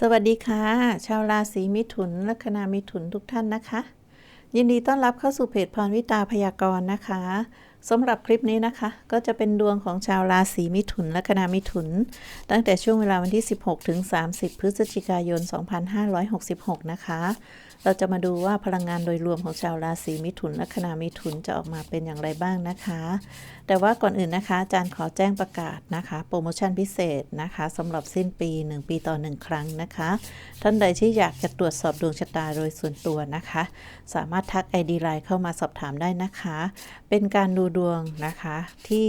สวัสดีค่ะ ชาวราศีมิถุนลัคนามิถุนทุกท่านนะคะ ยินดีต้อนรับเข้าสู่เพจพรวิตาพยากรณ์นะคะ สำหรับคลิปนี้นะคะ ก็จะเป็นดวงของชาวราศีมิถุนแลัคนามิถุน ตั้งแต่ช่วงเวลาวันที่ 16 ถึง 30 พฤศจิกายน 2566 นะคะ เราจะมาดูว่าพลังงานโดยรวมของชาวราศีมิถุนแลัคนามิถุนจะออกมาเป็นอย่างไรบ้างนะคะ แต่ว่าก่อนอื่นนะคะ อาจารย์ขอแจ้งประกาศนะคะ โปรโมชั่นพิเศษนะคะสำหรับสิ้นปี 1 ปีต่อ 1 ครั้งนะคะ ท่านใดที่อยากจะตรวจสอบดวงชะตาโดยส่วนตัวนะคะ สามารถทัก ID ไลน์เข้ามาสอบถามได้นะคะ เป็นการดูดวงนะคะ ที่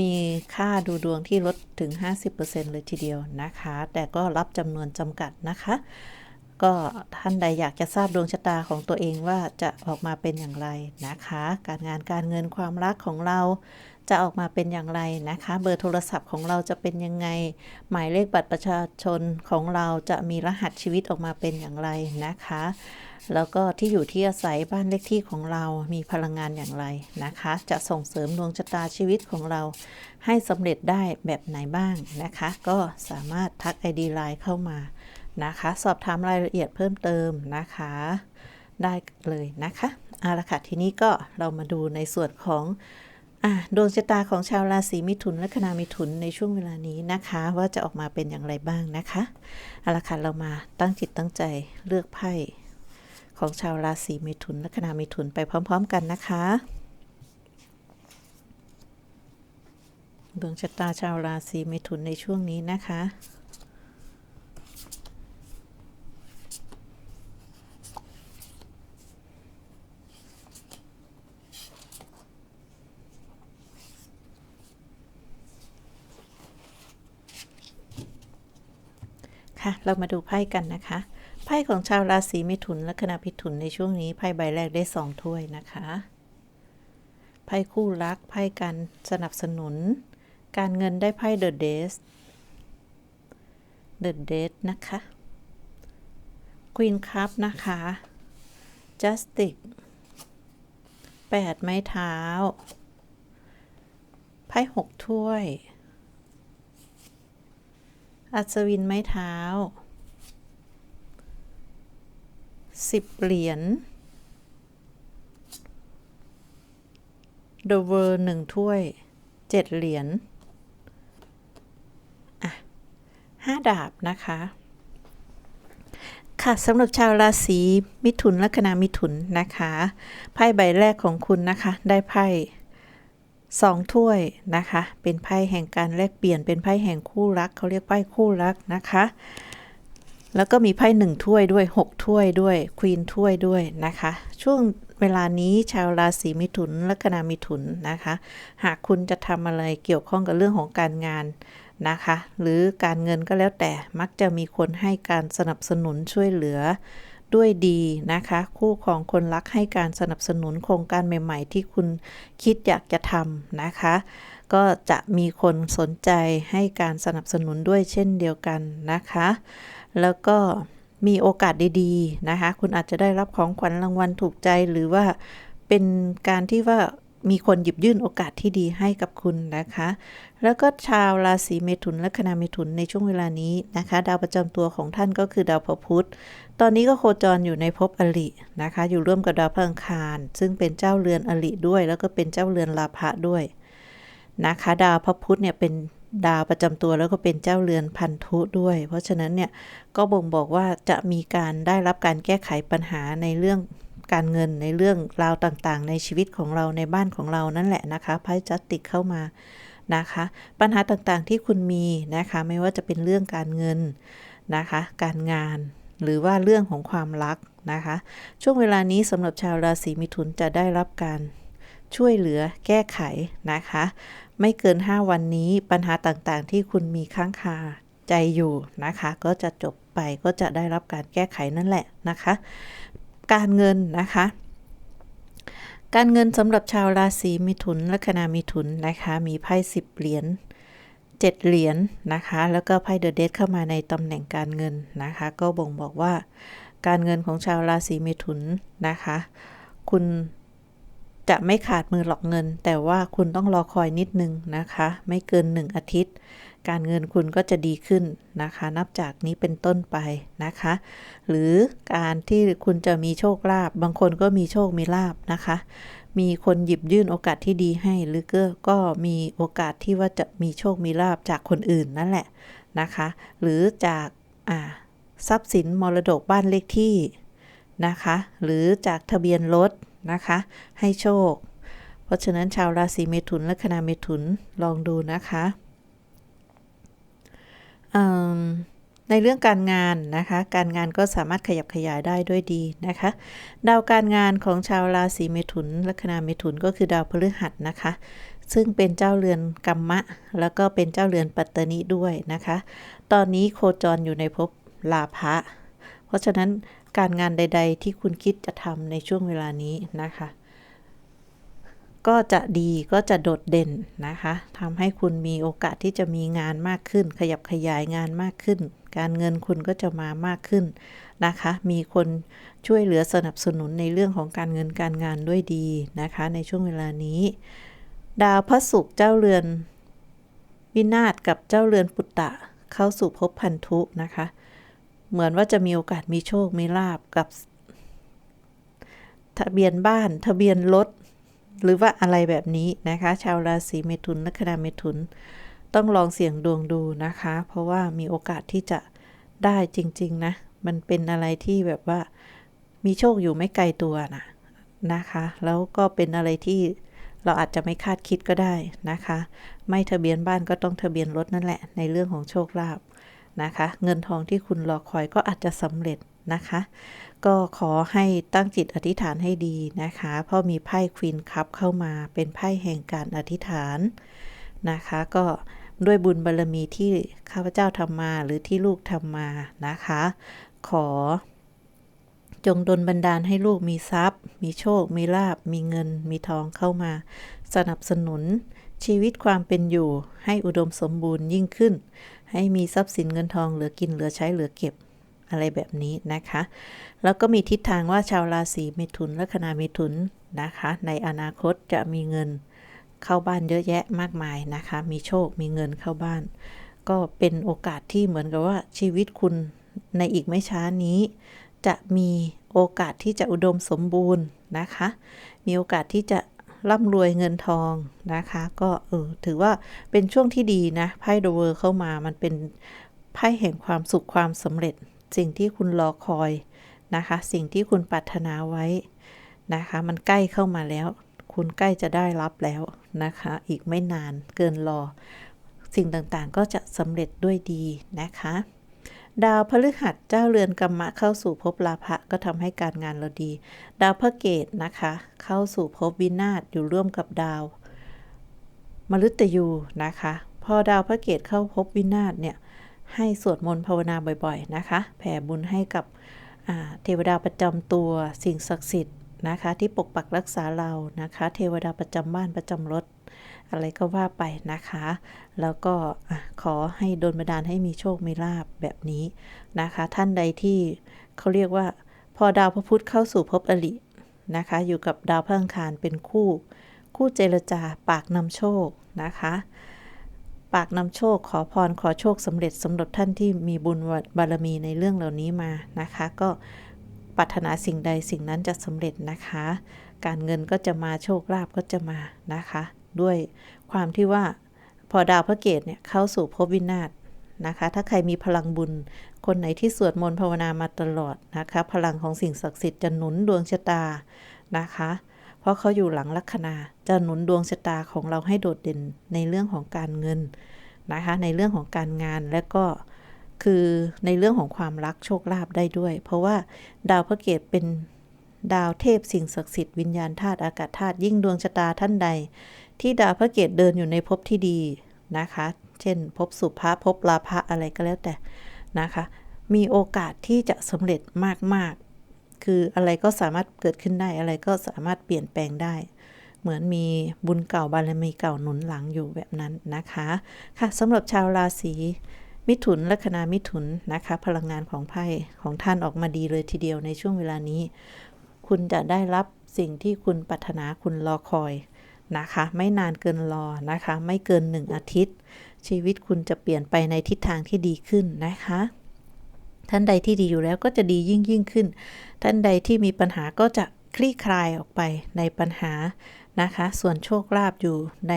มีค่าดูดวงที่ลดถึง 50%เลยทีเดียวนะคะ แต่ก็รับจำนวนจำกัดนะคะ ก็ท่านใดอยากจะทราบดวงชะตาของตัวเองว่าจะออกมาเป็นอย่างไรนะคะ การงานการเงินความรักของเรา จะออกมาเป็นอย่างไรนะคะ เบอร์โทรศัพท์ของเราจะเป็นยังไง หมายเลขบัตรประชาชนของเราจะมีรหัสชีวิตออกมาเป็นอย่างไรนะคะ แล้วก็ที่อยู่ที่อาศัยบ้านเลขที่ของเรามีพลังงานอย่างไรนะคะ จะส่งเสริมดวงชะตาชีวิตของเรา ให้สำเร็จได้แบบไหนบ้างนะคะ ก็สามารถทัก ID ไลน์เข้ามานะคะ สอบถามรายละเอียดเพิ่มเติมนะคะ ได้เลยนะคะเอาละค่ะทีนี้ก็เรามาดูในส่วนของ อะดวงชะตาของชาวราศีมิถุนและคณามิถุนในช่วงเวลานี้นะคะ ว่าจะออกมาเป็นอย่างไรบ้างนะคะเอาละค่ะเรามาตั้งจิตตั้งใจเลือกไพ่ของชาวราศีมิถุนและคณามิถุนไปพร้อม ๆ กันนะคะดวงชะตาชาวราศีมิถุนในช่วงนี้นะคะ เรามาดูไพ่กันนะคะ ไพ่ของชาวราศีมิถุนและคณะพิถุนในช่วงนี้ไพ่ใบแรกได้สองถ้วยนะคะ ไพ่คู่รัก ไพ่การสนับสนุน การเงินได้ไพ่เดอะเดสเดอะเดสนะคะควีนคัพนะคะจัสติกแปดไม้เท้า ไพ่หกถ้วย อัศวินไม้เท้าสิบเหรียญเดอะเวอร์หนึ่งถ้วยเจ็ดเหรียญอะห้าดาบนะคะ ค่ะสำหรับชาวราศีมิถุนลัคนามิถุนนะคะ ไพ่ใบแรกของคุณนะคะ ได้ไพ่ สองถ้วยนะคะ เป็นไพ่แห่งการแลกเปลี่ยนเป็นไพ่แห่งคู่รักเขาเรียกไพ่คู่รักนะคะ แล้วก็มีไพ่หนึ่งถ้วยด้วยหกถ้วยด้วยควีนถ้วยด้วยนะคะ ช่วงเวลานี้ชาวราศีมิถุนลัคนามิถุนนะคะ หากคุณจะทำอะไรเกี่ยวข้องกับเรื่องของการงานนะคะ หรือการเงินก็แล้วแต่มักจะมีคนให้การสนับสนุนช่วยเหลือ ด้วยดีนะคะ คู่ของคนรักให้การสนับสนุนโครงการใหม่ๆ ที่คุณคิดอยากจะทำนะคะ ก็จะมีคนสนใจให้การสนับสนุนด้วยเช่นเดียวกันนะคะ แล้วก็มีโอกาสดีๆนะคะ คุณอาจจะได้รับของขวัญรางวัลถูกใจหรือว่าเป็นการที่ว่า มีคนหยิบยื่นโอกาสที่ดีให้กับคุณนะคะ แล้วก็ชาวราศีเมถุนและคณาเมถุนในช่วงเวลานี้นะคะ ดาวประจำตัวของท่านก็คือดาวพระพุธ ตอนนี้ก็โคจรอยู่ในภพอรินะคะ อยู่ร่วมกับดาวพฤหังคาร ซึ่งเป็นเจ้าเรือนอริด้วย แล้วก็เป็นเจ้าเรือนลาภะด้วยนะคะ ดาวพระพุธเนี่ยเป็นดาวประจำตัวแล้วก็เป็นเจ้าเรือนพันธุด้วย เพราะฉะนั้นเนี่ยก็บ่งบอกว่าจะมีการได้รับการแก้ไขปัญหาในเรื่อง การเงินในเรื่องราวต่างๆ ในชีวิตของเราในบ้านของเรานั่นแหละนะคะไพ่จัสติกเข้ามานะคะ ปัญหาต่างๆที่คุณมีนะคะ ไม่ว่าจะเป็นเรื่องการเงินนะคะ การงานหรือว่าเรื่องของความรักนะคะ ช่วงเวลานี้สำหรับชาวราศีมิถุนจะได้รับการช่วยเหลือแก้ไขนะคะ ไม่เกิน 5 วันนี้ปัญหาต่างๆ ที่คุณมีค้างคาใจอยู่นะคะ ก็จะจบไปก็จะได้รับการแก้ไขนั่นแหละนะคะ การเงินนะคะ การเงินสำหรับชาวราศีมิถุนและคณามิถุนนะคะมีไพ่สิบเหรียญเจ็ดเหรียญนะคะแล้วก็ไพ่เดอะเดเข้ามาในตำแหน่งการเงินนะคะ ก็บ่งบอกว่าการเงินของชาวราศีมิถุนนะคะ คุณจะไม่ขาดมือหลอกเงิน แต่ว่าคุณต้องรอคอยนิดนึงนะคะ ไม่เกิน 1 อาทิตย์ การเงินคุณก็จะดีขึ้นนะคะ นับจากนี้เป็นต้นไปนะคะ หรือการที่คุณจะมีโชคลาภบางคนก็มีโชคมีลาบนะคะ มีคนหยิบยื่นโอกาสที่ดีให้ หรือก็ก็มีโอกาสที่ว่าจะมีโชคมีลาบจากคนอื่นนั่นแหละนะคะ หรือจากอ่าทรัพย์สินมรดกบ้านเลขที่นะคะ หรือจากทะเบียนรถนะคะ ให้โชค เพราะฉะนั้นชาวราศีเมถุนและคณะเมถุนลองดูนะคะ ในเรื่องการงานนะคะ การงานก็สามารถขยับขยายได้ด้วยดีนะคะ ดาวการงานของชาวราศีเมถุนลัคนาเมถุนก็คือดาวพฤหัสนะคะ ซึ่งเป็นเจ้าเรือนกรรมะ แล้วก็เป็นเจ้าเรือนปัตตนิด้วยนะคะ ตอนนี้โคจรอยู่ในภพลาภะ เพราะฉะนั้นการงานใด ๆ ที่คุณคิดจะทำในช่วงเวลานี้นะคะ ก็จะดีก็จะโดดเด่นนะคะทำให้คุณมีโอกาสที่จะมีงานมากขึ้น ขยับขยายงานมากขึ้น การเงินคุณก็จะมามากขึ้นนะคะ มีคนช่วยเหลือสนับสนุนในเรื่องของการเงินการงานด้วยดีนะคะ ในช่วงเวลานี้ ดาวพระศุกร์เจ้าเรือน วินาศกับเจ้าเรือนปุตตะ เข้าสู่ภพพันธุนะคะ เหมือนว่าจะมีโอกาสมีโชคมีลาบกับ ทะเบียนบ้าน ทะเบียนรถ หรือว่าอะไรแบบนี้นะคะ ชาวราศีเมถุนลัคนาเมถุน ต้องลองเสี่ยงดวงดูนะคะ เพราะว่ามีโอกาสที่จะได้จริง ๆ นะ มันเป็นอะไรที่แบบว่ามีโชคอยู่ไม่ไกลตัวนะนะคะ แล้วก็เป็นอะไรที่เราอาจจะไม่คาดคิดก็ได้นะคะ ไม่ทะเบียนบ้านก็ต้องทะเบียนรถนั่นแหละ ในเรื่องของโชคลาภนะคะ เงินทองที่คุณรอคอยก็อาจจะสำเร็จ นะคะ ก็ขอให้ตั้งจิตอธิษฐานให้ดีนะคะ เพราะมีไพ่ควีนคัพเข้ามาเป็นไพ่แห่งการอธิษฐานนะคะ ก็ด้วยบุญบารรมีที่ข้าพเจ้าทำมาหรือที่ลูกทำมานะคะ ขอจงดลบันดาลให้ลูกมีทรัพย์ มีโชค มีลาบ มีเงิน มีทองเข้ามา สนับสนุน ชีวิตความเป็นอยู่ให้อุดมสมบูรณ์ยิ่งขึ้น ให้มีทรัพย์สินเงินทองเหลือกินเหลือใช้เหลือเก็บ อะไรแบบนี้นะคะ แล้วก็มีทิศทางว่าชาวราศีเมถุนและคณะเมถุนนะคะ ในอนาคตจะมีเงินเข้าบ้านเยอะแยะมากมายนะคะ มีโชคมีเงินเข้าบ้าน ก็เป็นโอกาสที่เหมือนกับว่าชีวิตคุณในอีกไม่ช้านี้ จะมีโอกาสที่จะอุดมสมบูรณ์นะคะ มีโอกาสที่จะร่ำรวยเงินทองนะคะ ก็เออถือว่าเป็นช่วงที่ดีนะไพ่ดเวอร์เข้ามามันเป็นไพ่แห่งความสุขความสำเร็จ สิ่งที่คุณรอคอยนะคะ สิ่งที่คุณปรารถนาไว้นะคะ มันใกล้เข้ามาแล้ว คุณใกล้จะได้รับแล้วนะคะ อีกไม่นานเกินรอ สิ่งต่างๆก็จะสำเร็จด้วยดีนะคะ ดาวพฤหัสเจ้าเรือนกรรมะเข้าสู่ภพลาภะก็ทำให้การงานเราดี ดาวพระเกตนะคะ เข้าสู่ภพวินาศอยู่ร่วมกับดาว มฤตยูนะคะ พอดาวพระเกตเข้าภพวินาศเนี่ย ให้สวดมนต์ภาวนาบ่อยๆนะคะ แผ่บุญให้กับเทวดาประจำตัวสิ่งศักดิ์สิทธิ์นะคะ ที่ปกปักรักษาเรานะคะ เทวดาประจำบ้านประจำรถ อะไรก็ว่าไปนะคะ แล้วก็ขอให้โดลบันดาลให้มีโชค มีลาบแบบนี้นะคะ ท่านใดที่เขาเรียกว่า พอดาวพระพุธเข้าสู่ภพอรินะคะ อยู่กับดาวพระอังคารเป็นคู่ คู่เจรจาปากนำโชคนะคะ ปากนำโชคขอพรขอโชคสำเร็จสำหรับท่านที่มีบุญบารมีในเรื่องเหล่านี้มานะคะ ก็ปรารถนาสิ่งใดสิ่งนั้นจะสำเร็จนะคะ การเงินก็จะมาโชคลาภก็จะมานะคะ ด้วยความที่ว่าพอดาวพระเกตเนี่ยเข้าสู่ภพวินาศนะคะ ถ้าใครมีพลังบุญ คนไหนที่สวดมนต์ภาวนามาตลอดนะคะ พลังของสิ่งศักดิ์สิทธิ์จะหนุนดวงชะตานะคะ ราะเขาอยู่หลังลัคนาจะหนุนดวงชะตาของเราให้โดดเด่นในเรื่องของการเงินนะคะ ในเรื่องของการงานและก็คือในเรื่องของความรักโชคลาภได้ด้วย เพราะว่าดาวพระเกตเป็นดาวเทพสิ่งศักดิ์สิทธิ์วิญญาณธาตุอากาศธาตุยิ่งดวงชะตาท่านใด ที่ดาวพระเกตเดินอยู่ในภพที่ดีนะคะ เช่นภพสุภาภพลาภะอะไรก็แล้วแต่นะคะ มีโอกาสที่จะสำเร็จมาก คืออะไรก็สามารถเกิดขึ้นได้อะไรก็สามารถเปลี่ยนแปลงได้ เหมือนมีบุญเก่าบารมีเก่าหนุนหลังอยู่แบบนั้นนะคะ ค่ะสำหรับชาวราศีมิถุนลัคนามิถุนนะคะ พลังงานของไพ่ของท่านออกมาดีเลยทีเดียวในช่วงเวลานี้ คุณจะได้รับสิ่งที่คุณปรารถนาคุณรอคอยนะคะ ไม่นานเกินรอนะคะ ไม่เกินหนึ่งอาทิตย์ ชีวิตคุณจะเปลี่ยนไปในทิศทางที่ดีขึ้นนะคะ ท่านใดที่ดีอยู่แล้วก็จะดียิ่งยิ่งขึ้น ท่านใดที่มีปัญหาก็จะคลี่คลายออกไปในปัญหานะคะ ส่วนโชคลาภอยู่ใน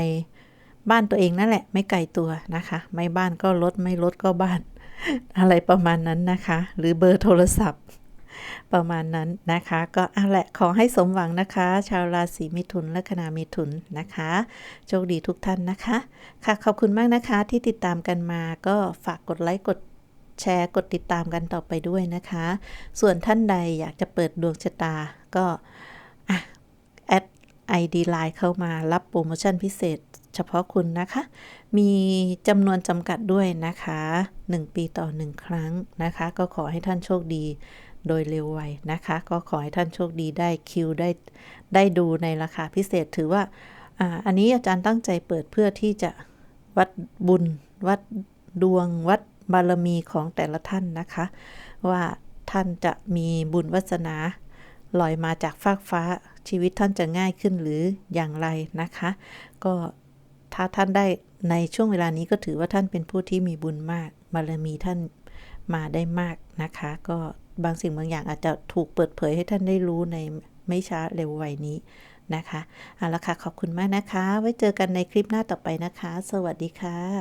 บ้านตัวเองนั่นแหละ ไม่ไกลตัวนะคะ ไม่บ้านก็รถไม่รถก็บ้าน อะไรประมาณนั้นนะคะ หรือเบอร์โทรศัพท์ ประมาณนั้นนะคะ ก็เอาแหละขอให้สมหวังนะคะ ชาวราศีมิถุนและคณามิถุนนะคะ โชคดีทุกท่านนะคะ ค่ะขอบคุณมากนะคะที่ติดตามกันมาก็ฝากกดไลค์กด แชร์ กดติดตามกันต่อไปด้วยนะคะ ส่วนท่านใดอยากจะเปิดดวงชะตาก็อะแอด ID Line เข้ามารับโปรโมชั่นพิเศษเฉพาะคุณนะคะ มีจำนวนจำกัดด้วยนะคะ 1 ปีต่อ 1 ครั้งนะคะ ก็ขอให้ท่านโชคดีโดยเร็วไวนะคะ ก็ขอให้ท่านโชคดีได้คิวได้ได้ดูในราคาพิเศษถือว่าอ่าอันนี้อาจารย์ตั้งใจเปิดเพื่อที่จะวัดบุญ วัดดวง วัด บารมีของแต่ละท่านนะคะ ว่าท่านจะมีบุญวัสนาลอยมาจากฟากฟ้าชีวิตท่านจะง่ายขึ้นหรืออย่างไรนะคะ ก็ถ้าท่านได้ในช่วงเวลานี้ก็ถือว่าท่านเป็นผู้ที่มีบุญมาก บารมีท่านมาได้มากนะคะ ก็บางสิ่งบางอย่างอาจจะถูกเปิดเผยให้ท่านได้รู้ในไม่ช้าเร็วไวนี้นะคะเอาละค่ะ ขอบคุณมากนะคะ ไว้เจอกันในคลิปหน้าต่อไปนะคะ สวัสดีค่ะ